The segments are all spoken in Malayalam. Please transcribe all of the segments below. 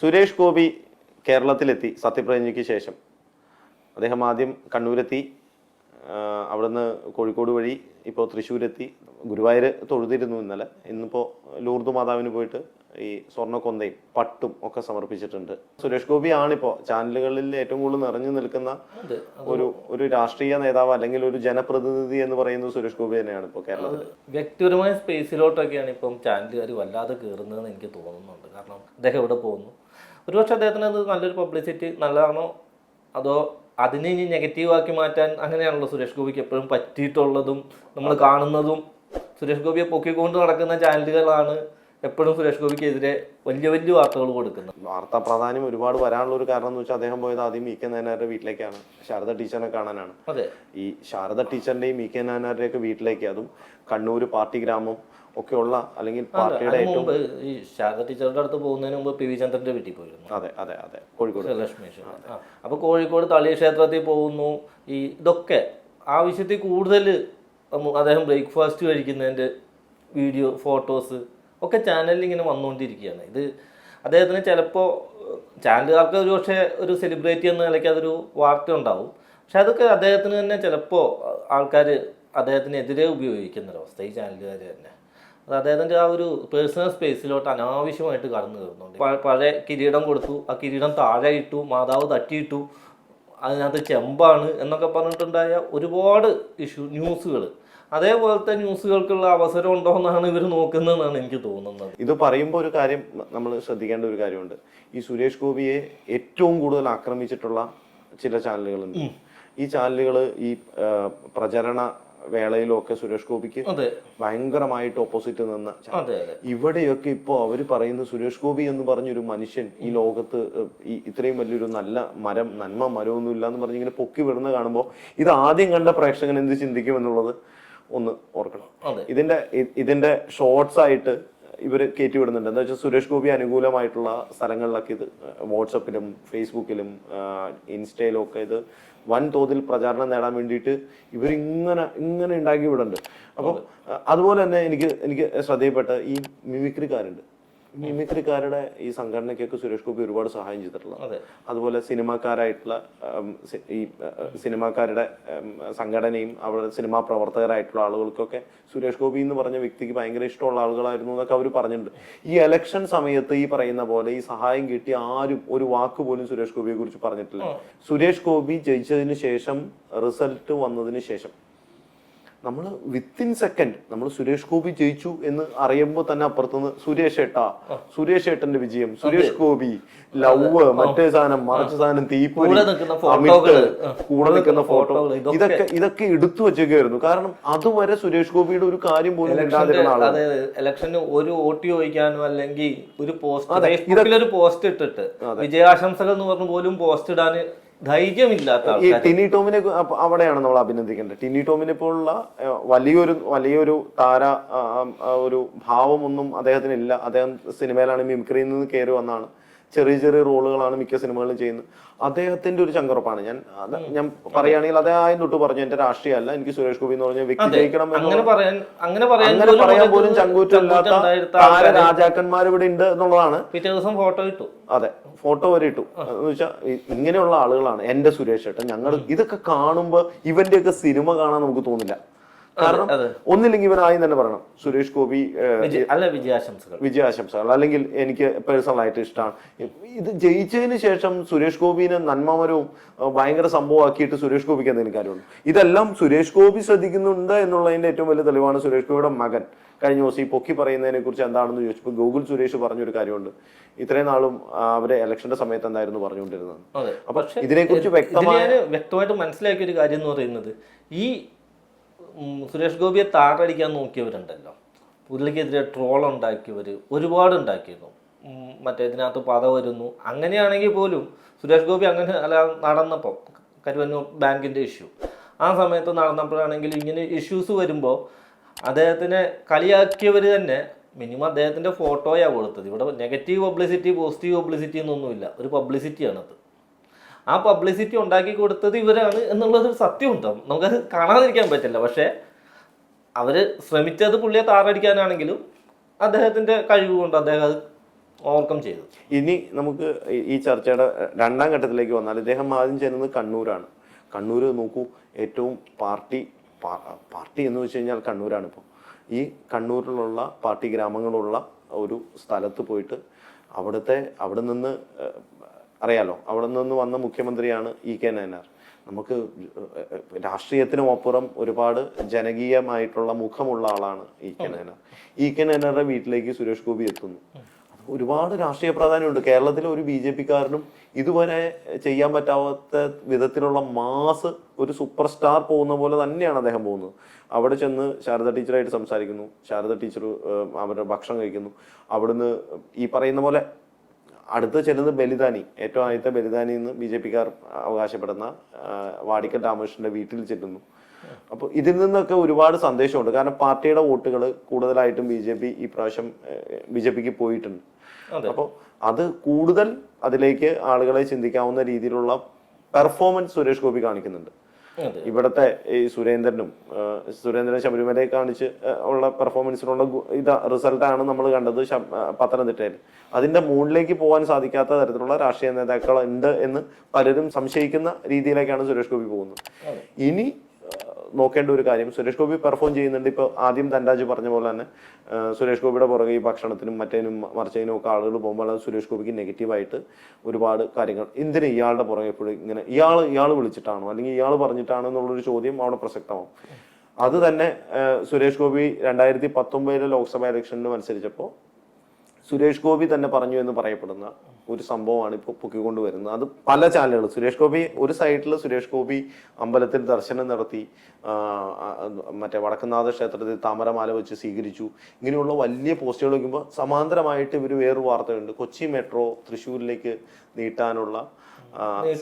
സുരേഷ് ഗോപി കേരളത്തിലെത്തി സത്യപ്രതിജ്ഞയ്ക്ക് ശേഷം. അദ്ദേഹം ആദ്യം കണ്ണൂരെത്തി അവിടുന്ന് കോഴിക്കോട് വഴി ഇപ്പോൾ തൃശ്ശൂരെത്തി. ഗുരുവായൂർ തൊഴുതിരുന്നു ഇന്നലെ. ഇന്നിപ്പോൾ ലൂർദ് മാതാവിന് പോയിട്ട് ഈ സ്വർണക്കൊന്തയും പട്ടും ഒക്കെ സമർപ്പിച്ചിട്ടുണ്ട്. സുരേഷ് ഗോപി ആണിപ്പോൾ ചാനലുകളിൽ ഏറ്റവും കൂടുതൽ നിറഞ്ഞു നിൽക്കുന്ന ഒരു ഒരു രാഷ്ട്രീയ നേതാവ് അല്ലെങ്കിൽ ഒരു ജനപ്രതിനിധി എന്ന് പറയുന്നത് സുരേഷ് ഗോപി തന്നെയാണ് ഇപ്പോൾ കേരളത്തിൽ വ്യക്തിപരമായ സ്പേസിലോട്ടൊക്കെയാണ് ഇപ്പം ചാനലുകാർ വല്ലാതെ കയറുന്നതെന്ന് എനിക്ക് തോന്നുന്നുണ്ട്. കാരണം അദ്ദേഹം എവിടെ പോകുന്നു? ഒരുപക്ഷെ അദ്ദേഹത്തിന് അത് നല്ലൊരു പബ്ലിസിറ്റി നല്ലതാണോ? അതോ അതിനെ ഇനി നെഗറ്റീവ് ആക്കി മാറ്റാൻ അങ്ങനെയാണല്ലോ സുരേഷ് ഗോപിക്ക് എപ്പോഴും പറ്റിയിട്ടുള്ളതും നമ്മൾ കാണുന്നതും. സുരേഷ് ഗോപിയെ പൊക്കിക്കൊണ്ട് നടക്കുന്ന ചാനലുകളാണ് എപ്പോഴും സുരേഷ് ഗോപിക്കെതിരെ വലിയ വലിയ വാർത്തകൾ കൊടുക്കുന്നു. വാർത്താ പ്രാധാന്യം ഒരുപാട് വരാനുള്ള ഒരു കാരണം എന്ന് വെച്ചാൽ അദ്ദേഹം പോയത് ആദ്യം ഇ കെ നായനാരുടെ വീട്ടിലേക്കാണ്. ശാരദ ടീച്ചറിനെ കാണാനാണ്. അതെ. ഈ ശാരദ ടീച്ചറിന്റെയും ഇ കെ നായനാരുടെയും ഒക്കെ വീട്ടിലേക്ക് അതും കണ്ണൂര് പാർട്ടി ഗ്രാമം ഒക്കെ ഉള്ള അല്ലെങ്കിൽ പാർട്ടിയുടെ ഏറ്റവും മുമ്പ് ഈ ശാരദ ടീച്ചറുടെ അടുത്ത് പോകുന്നതിന് മുമ്പ് പി വി ചന്ദ്രന്റെ വീട്ടിൽ പോയിരുന്നു. അതെ അതെ അതെ. കോഴിക്കോട്. ലക്ഷ്മി അപ്പൊ അപ്പോൾ കോഴിക്കോട് തളി ക്ഷേത്രത്തിൽ പോകുന്നു. ഈ ഇതൊക്കെ ആവശ്യത്തിൽ കൂടുതൽ അദ്ദേഹം ബ്രേക്ക്ഫാസ്റ്റ് കഴിക്കുന്നതിന്റെ വീഡിയോ ഫോട്ടോസ് ഒക്കെ ചാനലിൽ ഇങ്ങനെ വന്നുകൊണ്ടിരിക്കുകയാണ് ഇത് അദ്ദേഹത്തിന് ചിലപ്പോൾ ചാനലുകാർക്ക് ഒരു പക്ഷേ ഒരു സെലിബ്രിറ്റി എന്ന നിലയ്ക്ക് അതൊരു വാർത്ത ഉണ്ടാവും. പക്ഷെ അതൊക്കെ അദ്ദേഹത്തിന് തന്നെ ചിലപ്പോൾ ആൾക്കാർ അദ്ദേഹത്തിനെതിരെ ഉപയോഗിക്കുന്ന ഒരവസ്ഥ ഈ ചാനലുകാർ തന്നെ. അത് അദ്ദേഹത്തിന്റെ ആ ഒരു പേഴ്സണൽ സ്പേസിലോട്ട് അനാവശ്യമായിട്ട് കടന്നു കയറുന്നുണ്ട്. പഴയ കിരീടം കൊടുത്തു ആ കിരീടം താഴെ ഇട്ടു മാതാവ് തട്ടിയിട്ടു അതിനകത്ത് ചെമ്പാണ് എന്നൊക്കെ പറഞ്ഞിട്ടുണ്ടായ ഒരുപാട് ഇഷ്യൂ ന്യൂസുകൾ അതേപോലത്തെ ന്യൂസുകൾക്കുള്ള അവസരം ഉണ്ടോ എന്നാണ് ഇവർ നോക്കുന്നതെന്നാണ് എനിക്ക് തോന്നുന്നത്. ഇത് പറയുമ്പോൾ ഒരു കാര്യം നമ്മൾ ശ്രദ്ധിക്കേണ്ട ഒരു കാര്യമുണ്ട്. ഈ സുരേഷ് ഗോപിയെ ഏറ്റവും കൂടുതൽ ആക്രമിച്ചിട്ടുള്ള ചില ചാനലുകളുണ്ട്. ഈ ചാനലുകൾ ഈ പ്രചരണ വേളയിലൊക്കെ സുരേഷ് ഗോപിക്ക് ഭയങ്കരമായിട്ട് ഓപ്പോസിറ്റ് നിന്ന ഇവിടെയൊക്കെ ഇപ്പോ അവർ പറയുന്ന സുരേഷ് ഗോപി എന്ന് പറഞ്ഞൊരു മനുഷ്യൻ ഈ ലോകത്ത് ഈ ഇത്രയും വലിയൊരു നല്ല മരം നന്മ മരമൊന്നും ഇല്ല എന്ന് പറഞ്ഞ് ഇങ്ങനെ പൊക്കി വിടുന്ന കാണുമ്പോൾ ഇത് ആദ്യം കണ്ട പ്രേക്ഷകൻ എന്ത് ചിന്തിക്കും എന്നുള്ളത് ഒന്ന് ഓർക്കണം. ഇതിന്റെ ഇതിന്റെ ഷോർട്സ് ആയിട്ട് ഇവർ കയറ്റി വിടുന്നുണ്ട്. എന്താ വെച്ചാൽ സുരേഷ് ഗോപി അനുകൂലമായിട്ടുള്ള സ്ഥലങ്ങളിലൊക്കെ ഇത് വാട്സപ്പിലും ഫേസ്ബുക്കിലും ഇൻസ്റ്റയിലും ഒക്കെ ഇത് വൻതോതിൽ പ്രചാരണം നേടാൻ വേണ്ടിയിട്ട് ഇവരിങ്ങനെ ഇങ്ങനെ ഉണ്ടാക്കി വിടുന്നുണ്ട് അപ്പോൾ അതുപോലെ തന്നെ എനിക്ക് എനിക്ക് ശ്രദ്ധയിൽപ്പെട്ട ഈ മിമിക്രിക്കാരുണ്ട്. മിമിക്രിക്കാരുടെ ഈ സംഘടനയ്ക്കൊക്കെ സുരേഷ് ഗോപി ഒരുപാട് സഹായം ചെയ്തിട്ടുള്ളത്. അതെ. അതുപോലെ സിനിമാക്കാരായിട്ടുള്ള ഈ സിനിമാക്കാരുടെ സംഘടനയും അവിടെ സിനിമാ പ്രവർത്തകരായിട്ടുള്ള ആളുകൾക്കൊക്കെ സുരേഷ് ഗോപി എന്ന് പറഞ്ഞ വ്യക്തിക്ക് ഭയങ്കര ഇഷ്ടമുള്ള ആളുകളായിരുന്നു എന്നൊക്കെ അവർ പറഞ്ഞിട്ടുണ്ട്. ഈ എലക്ഷൻ സമയത്ത് ഈ പറയുന്ന പോലെ ഈ സഹായം കിട്ടി ആരും ഒരു വാക്ക് പോലും സുരേഷ് ഗോപിയെ കുറിച്ച് പറഞ്ഞിട്ടില്ല സുരേഷ് ഗോപി ജയിച്ചതിന് ശേഷം റിസൾട്ട് വന്നതിന് ശേഷം നമ്മൾ വിത്തിൻ സെക്കൻഡ് നമ്മൾ സുരേഷ് ഗോപി ജയിച്ചു എന്ന് അറിയുമ്പോൾ തന്നെ അപ്പുറത്തുനിന്ന് സുരേഷ് ഏട്ടാ സുരേഷ് ഏട്ടന്റെ വിജയം സുരേഷ് ഗോപി ലവ് മറ്റേ സാധനം മറച്ച സാധനം തീപ്പൊരി കൂടെ നിൽക്കുന്ന അമിത് കൂടെ നിൽക്കുന്ന ഫോട്ടോ. ഇതൊക്കെ- ഇതൊക്കെ എടുത്തു വെച്ചേക്കായിരുന്നു കാരണം അതുവരെ സുരേഷ് ഗോപിയുടെ ഒരു കാര്യം പോലും ഇലക്ഷന് ഒരു വോട്ട് ചോദിക്കാനോ അല്ലെങ്കിൽ ഒരു പോസ്റ്റ് ഒരു പോസ്റ്റ് ഇട്ടിട്ട് വിജയാശംസകൾ എന്ന് പറഞ്ഞു പോലും പോസ്റ്റ് ഇടാൻ ധൈര്യമില്ലാത്ത ഈ ടിനി ടോമിനെ അവിടെയാണ് നമ്മൾ അഭിനന്ദിക്കേണ്ടത്. ടിനി ടോമിനെ പോലുള്ള വലിയൊരു വലിയൊരു താര ഒരു ഭാവമൊന്നും അദ്ദേഹത്തിന് ഇല്ല അദ്ദേഹം സിനിമയിലാണ് മിമിക്രിയിൽ നിന്ന് കയറി വന്നാണ്. ചെറിയ ചെറിയ റോളുകളാണ് മിക്ക സിനിമകളിലും ചെയ്യുന്നത്. അദ്ദേഹത്തിന്റെ ഒരു ചങ്കറപ്പാണ്. ഞാൻ ഞാൻ പറയുകയാണെങ്കിൽ അതേ ആദ്യം തൊട്ട് പറഞ്ഞു. എന്റെ രാഷ്ട്രീയമല്ല. എനിക്ക് സുരേഷ് ഗോപി എന്ന് പറഞ്ഞ വ്യക്തി ജയിക്കണം അങ്ങനെ പറയാൻ അങ്ങനെ പറയാൻ പോലും ചങ്കൂറ്റല്ലാത്ത താര ഇവിടെ ഉണ്ട് എന്നുള്ളതാണ്. പിറ്റേ ദിവസം ഫോട്ടോ ഇട്ടു. അതെ. ഫോട്ടോ വരെ ഇട്ടു. എന്ന് വെച്ചാൽ ഇങ്ങനെയുള്ള ആളുകളാണ് എന്റെ സുരേഷ് ഏട്ടൻ. ഞങ്ങൾ ഇതൊക്കെ കാണുമ്പോൾ ഇവന്റെയൊക്കെ സിനിമ കാണാൻ നമുക്ക് തോന്നില്ല. കാരണം ഒന്നില്ലെങ്കിൽ ഇവൻ ആദ്യം തന്നെ പറയണം സുരേഷ് ഗോപി അല്ല വിജയാശംസകൾ. വിജയാശംസകൾ. അല്ലെങ്കിൽ എനിക്ക് പേഴ്സണൽ ആയിട്ട് ഇഷ്ടമാണ് ഇത് ജയിച്ചതിന് ശേഷം സുരേഷ് ഗോപിനെ നന്മമരവും ഭയങ്കര സംഭവമാക്കിയിട്ട് സുരേഷ് ഗോപിക്ക് എന്തെങ്കിലും കാര്യമുണ്ട്? ഇതെല്ലാം സുരേഷ് ഗോപി ശ്രദ്ധിക്കുന്നുണ്ട് എന്നുള്ളതിന്റെ ഏറ്റവും വലിയ തെളിവാണ് സുരേഷ് ഗോപിയുടെ മകൻ. കഴിഞ്ഞ ദിവസം ഈ പൊക്കി പറയുന്നതിനെ കുറിച്ച് എന്താണെന്ന് ചോദിച്ചപ്പോൾ ഗൂഗിൾ സുരേഷ് പറഞ്ഞൊരു കാര്യമുണ്ട്. ഇത്രയും നാളും അവരെ ഇലക്ഷന്റെ സമയത്ത് എന്തായിരുന്നു പറഞ്ഞുകൊണ്ടിരുന്നത്? അപ്പൊ ഇതിനെക്കുറിച്ച് കുറിച്ച് വ്യക്തമായ വ്യക്തമായിട്ട് മനസ്സിലാക്കിയ ഒരു കാര്യം എന്ന് പറയുന്നത് ഈ സുരേഷ് ഗോപിയെ താറടിക്കാൻ നോക്കിയവരുണ്ടല്ലോ. പുള്ളിക്കെതിരെ ട്രോൾ ഉണ്ടാക്കിയവർ ഒരുപാട് ഉണ്ടാക്കിയിരുന്നു. മറ്റേ ഇതിനകത്ത് പത വരുന്നു. അങ്ങനെയാണെങ്കിൽ പോലും സുരേഷ് ഗോപി അങ്ങനെ അല്ല നടന്നപ്പോൾ കരുവന്നൂർ ബാങ്കിന്റെ ഇഷ്യൂ ആ സമയത്ത് നടന്നപ്പോഴാണെങ്കിൽ ഇങ്ങനെ ഇഷ്യൂസ് വരുമ്പോൾ അദ്ദേഹത്തിനെ കളിയാക്കിയവർ തന്നെ മിനിമം അദ്ദേഹത്തിന്റെ ഫോട്ടോയാണ് കൊടുത്തത്. ഇവിടെ നെഗറ്റീവ് പബ്ലിസിറ്റി പോസിറ്റീവ് പബ്ലിസിറ്റി എന്നൊന്നുമില്ല. ഒരു പബ്ലിസിറ്റിയാണ് അത് ആ പബ്ലിസിറ്റി ഉണ്ടാക്കി കൊടുത്തത് ഇവരാണ് എന്നുള്ളത് സത്യമുണ്ട്. നമുക്കത് കാണാതിരിക്കാൻ പറ്റില്ല. പക്ഷേ അവർ ശ്രമിച്ചത് പുള്ളിയെ താറടിക്കാനാണെങ്കിലും അദ്ദേഹത്തിന്റെ കഴിവ് കൊണ്ട് അദ്ദേഹം അത് ഓവർകം ചെയ്തു. ഇനി നമുക്ക് ഈ- ചർച്ചയുടെ രണ്ടാം ഘട്ടത്തിലേക്ക് വന്നാൽ ഇദ്ദേഹം ആദ്യം ചെല്ലുന്നത് കണ്ണൂരാണ്. കണ്ണൂർ നോക്കൂ ഏറ്റവും പാർട്ടി പാർട്ടി എന്ന് വെച്ച് കഴിഞ്ഞാൽ കണ്ണൂരാണ് ഇപ്പോൾ ഈ കണ്ണൂരിലുള്ള പാർട്ടി ഗ്രാമങ്ങളുള്ള ഒരു സ്ഥലത്ത് പോയിട്ട് അവിടുത്തെ അവിടെ നിന്ന് അറിയാലോ അവിടെ നിന്ന് വന്ന മുഖ്യമന്ത്രിയാണ് ഇ കെ നയനാർ. നമുക്ക് ഏഹ്, രാഷ്ട്രീയത്തിനും അപ്പുറം ഒരുപാട് ജനകീയമായിട്ടുള്ള മുഖമുള്ള ആളാണ് E K Nayanar. E K നയനാറുടെ വീട്ടിലേക്ക് സുരേഷ് ഗോപി എത്തുന്നു. ഒരുപാട് രാഷ്ട്രീയ പ്രാധാന്യമുണ്ട്. കേരളത്തിലെ ഒരു ബി ജെ പിക്കാരനും ഇതുവരെ ചെയ്യാൻ പറ്റാത്ത വിധത്തിലുള്ള മാസ് ഒരു സൂപ്പർ സ്റ്റാർ പോകുന്ന പോലെ തന്നെയാണ് അദ്ദേഹം പോകുന്നത്. അവിടെ ചെന്ന് ശാരദ ടീച്ചറായിട്ട് സംസാരിക്കുന്നു. ശാരദ ടീച്ചർ അവരുടെ ഭക്ഷണം കഴിക്കുന്നു. അവിടുന്ന് ഈ പറയുന്ന പോലെ അടുത്ത് ചെല്ലുന്നത് ബലിദാനി. ഏറ്റവും ആദ്യത്തെ ബലിദാനി എന്ന് ബി ജെ പിക്കാർ അവകാശപ്പെടുന്ന വാടിക്കൽ രാമകൃഷ്ണന്റെ വീട്ടിൽ ചെല്ലുന്നു. അപ്പോൾ ഇതിൽ നിന്നൊക്കെ ഒരുപാട് സന്ദേശമുണ്ട്. കാരണം പാർട്ടിയുടെ വോട്ടുകൾ കൂടുതലായിട്ടും ബി ജെ പി ഈ പ്രാവശ്യം ബി ജെ പിക്ക് പോയിട്ടുണ്ട്. അപ്പോൾ അത് കൂടുതൽ അതിലേക്ക് ആളുകളെ ചിന്തിക്കാവുന്ന രീതിയിലുള്ള പെർഫോമൻസ് സുരേഷ് ഗോപി കാണിക്കുന്നുണ്ട്. ഇവിടത്തെ ഈ സുരേന്ദ്രനും സുരേന്ദ്രൻ ശബരിമലയെ കാണിച്ച് ഉള്ള പെർഫോമൻസിനുള്ള ഇത് റിസൾട്ടാണ് നമ്മൾ കണ്ടത് പത്തനംതിട്ടയിൽ. അതിന്റെ മുകളിലേക്ക് പോകാൻ സാധിക്കാത്ത തരത്തിലുള്ള രാഷ്ട്രീയ നേതാക്കൾ ഉണ്ട് എന്ന് പലരും സംശയിക്കുന്ന രീതിയിലേക്കാണ് സുരേഷ് ഗോപി പോകുന്നത്. ഇനി നോക്കേണ്ട ഒരു കാര്യം. സുരേഷ് ഗോപി പെർഫോം ചെയ്യുന്നുണ്ട്. ഇപ്പോൾ ആദ്യം തൻരാജ് പറഞ്ഞ പോലെ തന്നെ സുരേഷ് ഗോപിയുടെ പുറകെ ഈ ഭക്ഷണത്തിനും മറ്റേനും മറിച്ചതിനും ഒക്കെ ആളുകൾ പോകുമ്പോൾ അത് സുരേഷ് ഗോപിക്ക് നെഗറ്റീവായിട്ട് ഒരുപാട് കാര്യങ്ങൾ. എന്തിന് ഇയാളുടെ പുറകെ എപ്പോഴും ഇങ്ങനെ ഇയാൾ ഇയാൾ വിളിച്ചിട്ടാണോ? അല്ലെങ്കിൽ ഇയാൾ പറഞ്ഞിട്ടാണോ എന്നുള്ളൊരു ചോദ്യം അവിടെ പ്രസക്തമാവും. അത് തന്നെ സുരേഷ് ഗോപി രണ്ടായിരത്തി പത്തൊമ്പതിലെ ലോക്സഭാ ഇലക്ഷനിൽ മത്സരിച്ചപ്പോൾ സുരേഷ് ഗോപി തന്നെ പറഞ്ഞു എന്ന് പറയപ്പെടുന്ന ഒരു സംഭവമാണ് ഇപ്പോൾ പൊക്കിക്കൊണ്ട് വരുന്നത് അത് പല ചാനലുകൾ സുരേഷ് ഗോപി ഒരു സൈഡിൽ സുരേഷ് ഗോപി അമ്പലത്തിൽ ദർശനം നടത്തി മറ്റേ വടക്കുന്നാഥ ക്ഷേത്രത്തിൽ താമരമാല വെച്ച് സ്വീകരിച്ചു. ഇങ്ങനെയുള്ള വലിയ പോസ്റ്റുകൾ വയ്ക്കുമ്പോൾ സമാന്തരമായിട്ട് ഇവർ വേറൊരു വാർത്തയുണ്ട്. കൊച്ചി മെട്രോ തൃശ്ശൂരിലേക്ക് നീട്ടാനുള്ള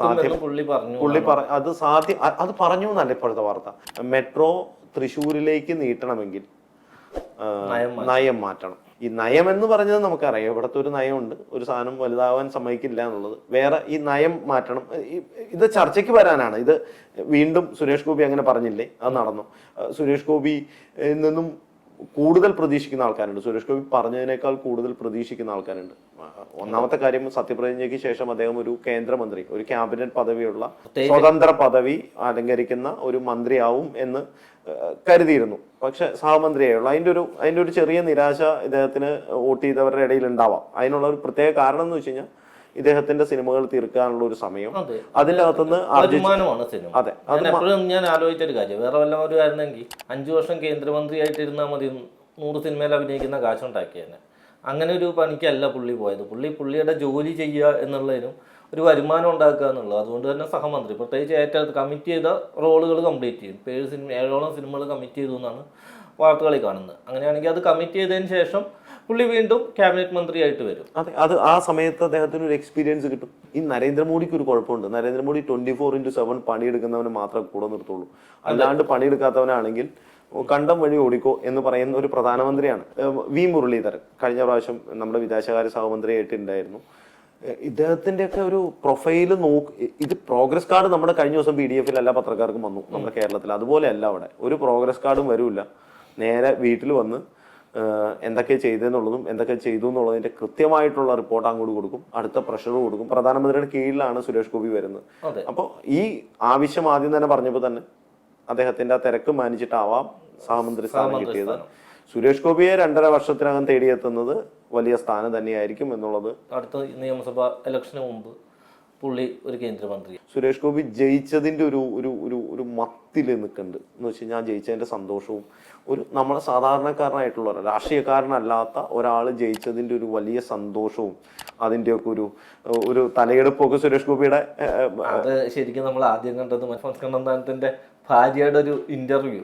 സാധ്യത പുള്ളി പറഞ്ഞു പറ അത് സാധ്യ അത് പറഞ്ഞു എന്നല്ല ഇപ്പോഴത്തെ വാർത്ത. മെട്രോ തൃശ്ശൂരിലേക്ക് നീട്ടണമെങ്കിൽ നയം മാറ്റണം. ഈ നയം എന്ന് പറഞ്ഞത് നമുക്കറിയാം. ഇവിടുത്തെ ഒരു നയമുണ്ട്. ഒരു സാധനം വലുതാവാൻ സമ്മതിക്കില്ല എന്നുള്ളത്. വേറെ ഈ നയം മാറ്റണം. ഇത് ചർച്ചയ്ക്ക് വരാനാണ്. ഇത് വീണ്ടും സുരേഷ് ഗോപി അങ്ങനെ പറഞ്ഞില്ലേ? അത് നടന്നു. സുരേഷ് ഗോപി നിന്നും കൂടുതൽ പ്രതീക്ഷിക്കുന്ന ആൾക്കാരുണ്ട്. സുരേഷ് ഗോപി പറഞ്ഞതിനേക്കാൾ കൂടുതൽ പ്രതീക്ഷിക്കുന്ന ആൾക്കാരുണ്ട്. ഒന്നാമത്തെ കാര്യം സത്യപ്രതിജ്ഞയ്ക്ക് ശേഷം അദ്ദേഹം ഒരു കേന്ദ്രമന്ത്രി ഒരു ക്യാബിനറ്റ് പദവിയുള്ള സ്വതന്ത്ര പദവി അലങ്കരിക്കുന്ന ഒരു മന്ത്രിയാവും എന്ന് കരുതിയിരുന്നു. പക്ഷെ സഹമന്ത്രിയായുള്ളൂ. അതിന്റെ ഒരു അതിന്റെ ഒരു ചെറിയ നിരാശ ഇദ്ദേഹത്തിന് വോട്ട് ചെയ്തവരുടെ ഇടയിൽ ഉണ്ടാവാം. അതിനുള്ള ഒരു പ്രത്യേക കാരണം എന്ന് വെച്ച് കഴിഞ്ഞാൽ ഇദ്ദേഹത്തിന്റെ സിനിമകൾ തീർക്കാനുള്ള ഒരു സമയം അതെ. അതിന്റെ അകത്തുനിന്ന് സിനിമ. അതെ ഞാൻ ആലോചിച്ച ഒരു ആലോചിച്ചൊരു കാര്യം. വേറെ വല്ലവരും ആയിരുന്നെങ്കിൽ അഞ്ചു വർഷം കേന്ദ്രമന്ത്രിയായിട്ടിരുന്നാൽ മതി നൂറ് സിനിമയിൽ അഭിനയിക്കുന്ന കാശുണ്ടാക്കിയേനെ അങ്ങനെ ഒരു പണിക്കല്ല പുള്ളി പോയത്. പുള്ളി പുള്ളിയുടെ ജോലി ചെയ്യുക എന്നുള്ളതിനും ഒരു വരുമാനം ഉണ്ടാക്കുക എന്നുള്ളത്. അതുകൊണ്ട് തന്നെ സഹമന്ത്രി പ്രത്യേകിച്ച് ഏറ്റവും കമ്മിറ്റ് ചെയ്ത റോളുകൾ കംപ്ലീറ്റ് ചെയ്യും ഏഴ് സിനിമ ഏഴോളം സിനിമകൾ കമ്മിറ്റ് ചെയ്തു എന്നാണ് വാർത്തകളിൽ കാണുന്നത്. അങ്ങനെയാണെങ്കിൽ അത് കമ്മിറ്റ് ചെയ്തതിന് ശേഷം പുള്ളി വീണ്ടും ക്യാബിനറ്റ് മന്ത്രിയായിട്ട് വരും. അതെ അത് ആ സമയത്ത് അദ്ദേഹത്തിന് ഒരു എക്സ്പീരിയൻസ് കിട്ടും. ഈ നരേന്ദ്രമോദിക്ക് ഒരു കുഴപ്പമുണ്ട്. Narendra Modi twenty four into seven പണിയെടുക്കുന്നവന് മാത്രമേ കൂടെ നിർത്തുള്ളൂ. അല്ലാണ്ട് പണിയെടുക്കാത്തവനാണെങ്കിൽ കണ്ടം വഴി ഓടിക്കോ എന്ന് പറയുന്ന ഒരു പ്രധാനമന്ത്രിയാണ് വി മുരളീധരൻ. കഴിഞ്ഞ പ്രാവശ്യം നമ്മുടെ വിദേശകാര്യ സഹമന്ത്രിയായിട്ട് ഉണ്ടായിരുന്നു. ഇദ്ദേഹത്തിന്റെയൊക്കെ ഒരു പ്രൊഫൈൽ നോക്ക് ഇത് പ്രോഗ്രസ് കാർഡ് നമ്മുടെ കഴിഞ്ഞ ദിവസം പി ഡി എഫിൽ എല്ലാ പത്രക്കാർക്കും വന്നു നമ്മുടെ കേരളത്തിൽ. അതുപോലെ അല്ല അവിടെ. ഒരു പ്രോഗ്രസ് കാർഡും വരൂല നേരെ വീട്ടിൽ വന്ന് എന്തൊക്കെ ചെയ്തെന്നുള്ളതും എന്തൊക്കെ ചെയ്തു എന്നുള്ളതിന്റെ കൃത്യമായിട്ടുള്ള റിപ്പോർട്ട് അങ്ങോട്ട് കൊടുക്കും. അടുത്ത പ്രഷർ കൊടുക്കും. പ്രധാനമന്ത്രിയുടെ കീഴിലാണ് സുരേഷ് ഗോപി വരുന്നത്. അപ്പോൾ ഈ ആവശ്യം ആദ്യം തന്നെ പറഞ്ഞപ്പോൾ തന്നെ അദ്ദേഹത്തിന്റെ ആ തിരക്ക് മാനിച്ചിട്ടാവാം സഹമന്ത്രി സ്ഥാനം കിട്ടിയത്. സുരേഷ് ഗോപിയെ രണ്ടര വർഷത്തിനകം തേടിയെത്തുന്നത് വലിയ സ്ഥാനം തന്നെയായിരിക്കും എന്നുള്ളത് അടുത്ത നിയമസഭാ ഇലക്ഷന് മുമ്പ് പുള്ളി ഒരു കേന്ദ്രമന്ത്രി. സുരേഷ് ഗോപി ജയിച്ചതിന്റെ ഒരു ഒരു ഒരു ഒരു മത്തിൽ നിൽക്കുന്നുണ്ട്. എന്ന് വെച്ച് കഴിഞ്ഞാൽ ജയിച്ചതിന്റെ സന്തോഷവും ഒരു നമ്മളെ സാധാരണക്കാരനായിട്ടുള്ള രാഷ്ട്രീയക്കാരനല്ലാത്ത ഒരാൾ ജയിച്ചതിന്റെ ഒരു വലിയ സന്തോഷവും അതിന്റെയൊക്കെ ഒരു ഒരു തലയെടുപ്പൊക്കെ സുരേഷ് ഗോപിയുടെ അത് ശരിക്കും നമ്മൾ ആദ്യം കണ്ടത് കണ്ണന്താനത്തിന്റെ ഭാര്യയുടെ ഒരു ഇന്റർവ്യൂ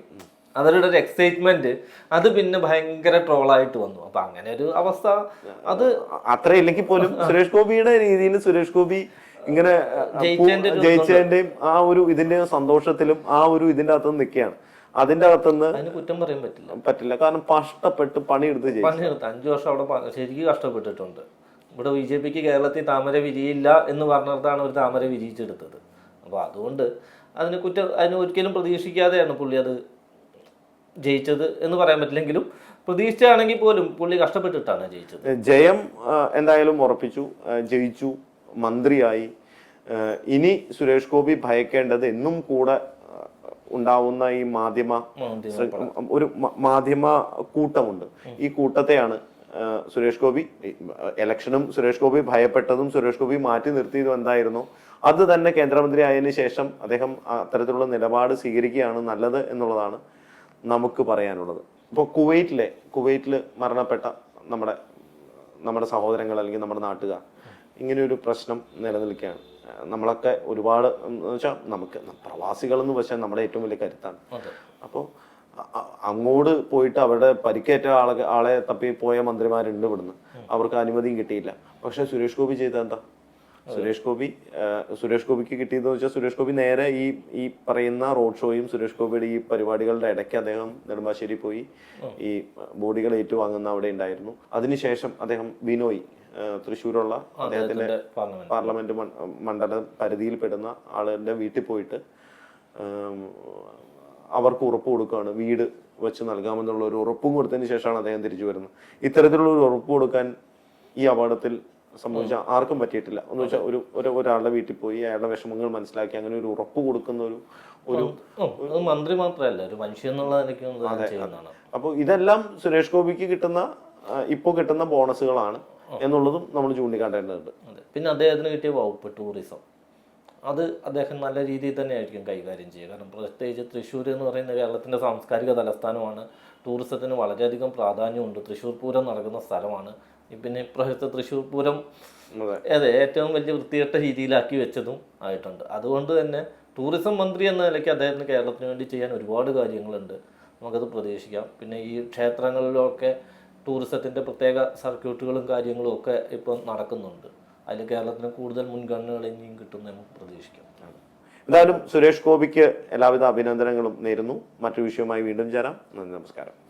ഒരു എക്സൈറ്റ്മെന്റ് അത് പിന്നെ ഭയങ്കര ട്രോളായിട്ട് വന്നു. അപ്പൊ അങ്ങനെ ഒരു അവസ്ഥ. അത് അത്ര ഇല്ലെങ്കിൽ പോലും സുരേഷ് ഗോപിയുടെ രീതിയിൽ സുരേഷ് ഗോപി ഇങ്ങനെ ജയിച്ചതിന്റെയും ആ ഒരു ഇതിന്റെ സന്തോഷത്തിലും ആ ഒരു ഇതിന്റെ അകത്ത് നിൽക്കുകയാണ്. അതിന്റെ അകത്തുനിന്ന് അതിന് കുറ്റം പറയാൻ പറ്റില്ല. പറ്റില്ല. കാരണം കഷ്ടപ്പെട്ട് പണിയെടുത്ത് പണിയെടുത്ത് അഞ്ചു വർഷം അവിടെ ശരിക്കും കഷ്ടപ്പെട്ടിട്ടുണ്ട്. ഇവിടെ ബി ജെ പിക്ക് കേരളത്തിൽ താമര വിരിയില്ല എന്ന് പറഞ്ഞിടത്താണ് ഒരു താമര വിരിയിച്ചെടുത്തത്. അപ്പോൾ അതുകൊണ്ട് അതിന് കുറ്റം അതിന് ഒരിക്കലും പ്രതീക്ഷിക്കാതെയാണ് പുള്ളി അത് ജയിച്ചത് എന്ന് പറയാൻ പറ്റില്ലെങ്കിലും പ്രതീക്ഷിച്ചാണെങ്കിൽ പോലും പുള്ളി കഷ്ടപ്പെട്ടിട്ടാണ് ജയിച്ചത്. ജയം എന്തായാലും ഉറപ്പിച്ചു. ജയിച്ചു മന്ത്രിയായി. ഇനി സുരേഷ് ഗോപി ഭയക്കേണ്ടത് എന്നും കൂടെ ഉണ്ടാവുന്ന ഈ മാധ്യമ ഒരു മാധ്യമ കൂട്ടമുണ്ട്. ഈ കൂട്ടത്തെയാണ് സുരേഷ് ഗോപി. എലക്ഷനും ഇലക്ഷനും സുരേഷ് ഗോപി ഭയപ്പെട്ടതും സുരേഷ് ഗോപി മാറ്റി നിർത്തിയതും എന്തായിരുന്നു? അത് തന്നെ കേന്ദ്രമന്ത്രി ആയതിനു ശേഷം അദ്ദേഹം അത്തരത്തിലുള്ള നിലപാട് സ്വീകരിക്കുകയാണ് നല്ലത് എന്നുള്ളതാണ് നമുക്ക് പറയാനുള്ളത്. ഇപ്പോൾ കുവൈറ്റിലെ കുവൈറ്റിൽ മരണപ്പെട്ട നമ്മുടെ നമ്മുടെ സഹോദരങ്ങൾ അല്ലെങ്കിൽ നമ്മുടെ നാട്ടുകാർ ഇങ്ങനെ ഒരു പ്രശ്നം നിലനിൽക്കുകയാണ്. നമ്മളൊക്കെ ഒരുപാട് എന്ന് വെച്ചാൽ നമുക്ക് പ്രവാസികൾ എന്ന് വെച്ചാൽ നമ്മുടെ ഏറ്റവും വലിയ കരുത്താണ്. അപ്പോൾ അങ്ങോട്ട് പോയിട്ട് അവരുടെ പരിക്കേറ്റ ആളെ ആളെ തപ്പി പോയ മന്ത്രിമാരുണ്ട് ഇവിടുന്ന്. അവർക്ക് അനുമതിയും കിട്ടിയില്ല. പക്ഷെ സുരേഷ് ഗോപി ചെയ്ത എന്താ? സുരേഷ് ഗോപി സുരേഷ് ഗോപിക്ക് കിട്ടിയെന്ന് വെച്ചാൽ സുരേഷ് ഗോപി നേരെ ഈ ഈ പറയുന്ന റോഡ് ഷോയും സുരേഷ് ഗോപിയുടെ ഈ പരിപാടികളുടെ ഇടയ്ക്ക് അദ്ദേഹം നെടുമ്പാശ്ശേരി പോയി ഈ ബോഡികൾ ഏറ്റുവാങ്ങുന്ന അവിടെ ഉണ്ടായിരുന്നു. അതിനുശേഷം അദ്ദേഹം ബിനോയ് തൃശ്ശൂരുള്ള അദ്ദേഹത്തിന്റെ പാർലമെന്റ് മണ്ഡല പരിധിയിൽ പരിധിയിൽപ്പെടുന്ന ആളുടെ വീട്ടിൽ പോയിട്ട് അവർക്ക് ഉറപ്പ് കൊടുക്കുകയാണ്. വീട് വെച്ച് നൽകാമെന്നുള്ള ഒരു ഉറപ്പും കൊടുത്തതിന് ശേഷമാണ് അദ്ദേഹം തിരിച്ചു വരുന്നത്. ഇത്തരത്തിലുള്ള ഒരു ഉറപ്പ് കൊടുക്കാൻ ഈ അപകടത്തിൽ സംഭവിച്ച ആർക്കും പറ്റിയിട്ടില്ല. എന്ന് വെച്ചാൽ ഒരു ഒരു- ഒരാളുടെ വീട്ടിൽ പോയി അയാളുടെ വിഷമങ്ങൾ മനസ്സിലാക്കി അങ്ങനെ ഒരു ഉറപ്പ് കൊടുക്കുന്ന ഒരു ഒരു മന്ത്രി മാത്രമല്ല ഒരു മനുഷ്യൻ എന്നുള്ള നിലയ്ക്ക് അപ്പോൾ ഇതെല്ലാം സുരേഷ് ഗോപിക്ക് കിട്ടുന്ന ഇപ്പോൾ കിട്ടുന്ന ബോണസുകളാണ് എന്നുള്ളതും നമ്മൾ ചൂണ്ടിക്കാട്ടേണ്ടതുണ്ട്. പിന്നെ അദ്ദേഹത്തിന് കിട്ടിയ വകുപ്പ് ടൂറിസം. അത് അദ്ദേഹം നല്ല രീതിയിൽ തന്നെ ആയിരിക്കും കൈകാര്യം ചെയ്യുക. കാരണം പ്രത്യേകിച്ച് തൃശ്ശൂർ എന്ന് പറയുന്ന കേരളത്തിന്റെ സാംസ്കാരിക തലസ്ഥാനമാണ്. ടൂറിസത്തിന് വളരെയധികം പ്രാധാന്യമുണ്ട്. തൃശ്ശൂർ പൂരം നടക്കുന്ന സ്ഥലമാണ്. പിന്നെ ഇപ്രാവശ്യത്തെ തൃശ്ശൂർ പൂരം അതെ. ഏറ്റവും വലിയ വൃത്തികെട്ട രീതിയിലാക്കി വെച്ചതും ആയിട്ടുണ്ട്. അതുകൊണ്ട് തന്നെ ടൂറിസം മന്ത്രി എന്ന നിലയ്ക്ക് അദ്ദേഹത്തിന് കേരളത്തിന് വേണ്ടി ചെയ്യാൻ ഒരുപാട് കാര്യങ്ങളുണ്ട്. നമുക്കത് പ്രതീക്ഷിക്കാം. പിന്നെ ഈ ക്ഷേത്രങ്ങളിലൊക്കെ ടൂറിസത്തിന്റെ പ്രത്യേക സർക്യൂട്ടുകളും കാര്യങ്ങളും ഒക്കെ ഇപ്പം നടക്കുന്നുണ്ട്. അതിൽ കേരളത്തിന് കൂടുതൽ മുൻഗണനകൾ ഇനിയും കിട്ടും നമുക്ക് പ്രതീക്ഷിക്കാം. എന്തായാലും സുരേഷ് ഗോപിക്ക് എല്ലാവിധ അഭിനന്ദനങ്ങളും നേരുന്നു. മറ്റു വിഷയവുമായി വീണ്ടും ചേരാം. നന്ദി നമസ്കാരം.